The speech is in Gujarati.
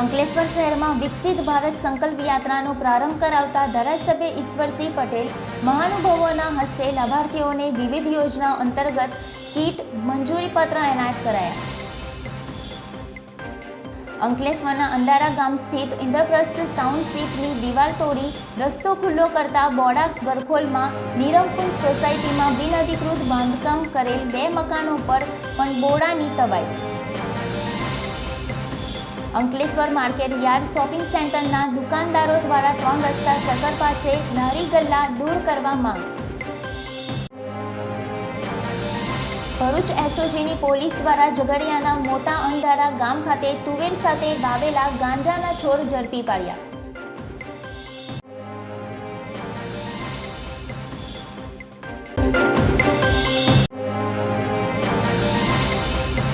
અંકલેશ્વર શહેરમાં વિકસિત ભારત સંકલ્પ યાત્રાનો પ્રારંભ કરાવતા ધારાસભ્ય ઈશ્વરસિંહ પટેલ મહાનુભાવોના હસ્તે લાભાર્થીઓને વિવિધ યોજના અંતર્ગત કીટ મંજૂરીપત્ર એનાયત કરાયા. અંકલેશ્વરના અંધારા ગામ સ્થિત ઇન્દ્રપ્રસ્થ ટાઉનશીપની દિવાલ તોડી રસ્તો ખુલ્લો કરતા બોડા ગરખોલમાં નિરમકુંજ સોસાયટીમાં બિનઅધિકૃત બાંધકામ કરેલ બે મકાનો પર પણ બોડાની તવાઈ અંકલેશ્વર માર્કેટ યાર્ડ શોપિંગ સેન્ટરના દુકાનદારો દ્વારા ત્રણ રસ્તા સર્કલ પાસે લારી ગલ્લા દૂર કરવા માંગ. ભરૂચ એસઓજીની પોલીસ દ્વારા ઝઘડિયાના મોટા અંધારા ગામ ખાતે તુવેર સાથે વાવેલા ગાંજાના છોડ ઝડપી પાડ્યા.